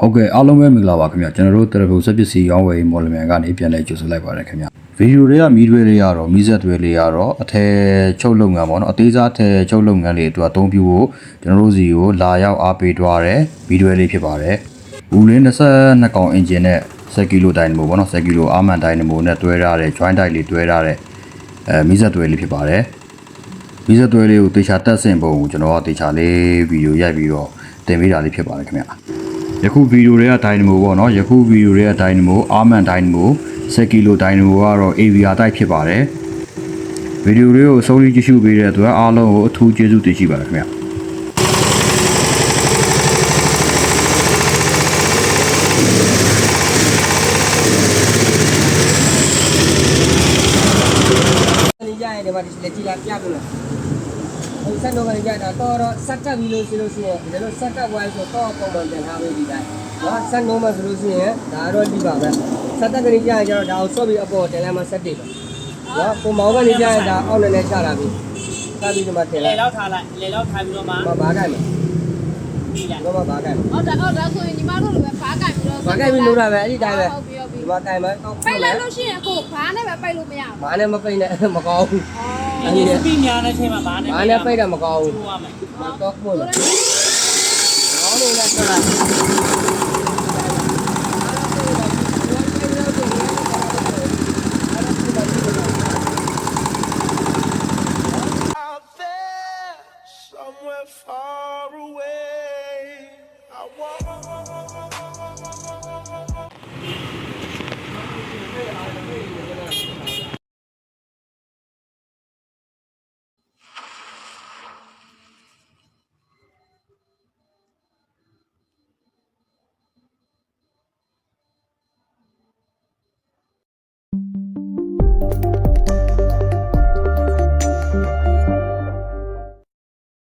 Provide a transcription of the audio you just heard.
ဟုတ်ကဲ့အားလုံးပဲမင်္ဂလာပါခင်ဗျကျွန်တော်တို့တရဘုံစက်ပစ္စည်းရောင်းဝယ်ရေးမော်လမြိုင်ကနေပြန်လည်ကြိုဆိုလိုက်ပါတယ်ခင်ဗျဗီဒီယိုတွေကမီးတွေတွေကတော့မီးစက်တွေလေးကတော့အထည်ချုပ်လုပ်ငန်းပေါ့နော်အသေးစားအထည်ချုပ်လုပ်ငန်းလေးအတွက်အသုံးပြုဖို့ကျွန်တော်တို့စီကိုလာရောက်အားပေးသွားတယ်ဗီဒီယိုလေးဖြစ်ပါတယ်ဘူးလင်း22ကောင်အင်ဂျင်နဲ့10ကီလိုဒိုင်နမိုပေါ့နော်10ကီလိုအာမန်ဒိုင်နမိုနဲ့တွဲထားတဲ့ joint တိုက်လေးတွဲထားတဲ့အဲမီးစက်တွေလေးဖြစ်ပါတယ်ဗီဇသွဲလေးကိုတေချာတက်ဆင်ပုံကိုကျွန်တော်ကတေချာလေးဗီဒီယိုရိုက်ပြီးတော့တင်ပေးတာလေးဖြစ်ပါတယ်ခင်ဗျာ ယခုဗီဒီယိုတွေကဒိုင်နမိုပေါ့နော်ယခုဗီဒီယိုတွေကဒိုင်နမိုအာမန်ဒိုင်နမို10ကီလိုဒိုင်နမိုကတော့ AVR တိုက်ဖြစ်ပါတယ်ဗီဒီယိုလေးကိုဆုံးဖြတ်ကြည့်ရှုပေးတဲ့အတွက်အားလုံးကိုအထူးကျေးဇူးတင်ရှိပါတယ်ခင်ဗျာနေကြရင်ဒီမှာဒီလက်ကြီးလာပြပြလို့ဟို ဆက်တော့ကနေကြတာတော့တော့ဆက်တက်ပြီးလို့ရှိလို့ရှိရင်ဒီလိုဆက်တက်သွားဆိုတော့ပုံမှန်ပြန်ထားပေးဒီတိုင်းနော်ဆက်နိုးမှဆိုလို့ရှိရင်ဒါတော့ဒီပါပဲဆက်တက်ကနေကြရင်ကျတော့ဒါကိုဆော့ပြီးအပေါ်တင်လိုက်မှဆက်တက်ပါနော်ပုံမောင်းကနေကြရင်ဒါအောက်နဲ့နဲ့ချလာပြီဆက်ပြီးဒီမှာတင်လေလိုက်လောက်ထားလိုက်လေလောက်ထားပြီးတော့မှမဘာကြိုက်မပြီးလိုက်တော့မဘာကြိုက်ဟုတ်တယ်ဟုတ်တယ်ဆိုရင်ညီမတို့လိုပဲဘားကြိုက်ပြီးတော့ဘာကြိုက်ပြီးလို့ရပဲအဲ့ဒီတိုင်းပဲဟုတ်ပြီဟုတ်ပြီဒီမှာတိုင်မယ်အောက်ပိတ်လိုက်လို့ရှိရင်အခုဘားနဲ့ပဲပိတ်လို့မရဘူးဘာနဲ့မပိတ်နဲ့မကောင်းဘူး အဲ့ဒီစပီညာတဲ့ချိန်မှာဘာနဲ့ဘာနဲ့ပိတ်တာမကောင်းဘူးဟိုရမယ်တော့ပို့လို့ကောင်းလို့လည်းဆက်လိုက် out there, somewhere far away. I want.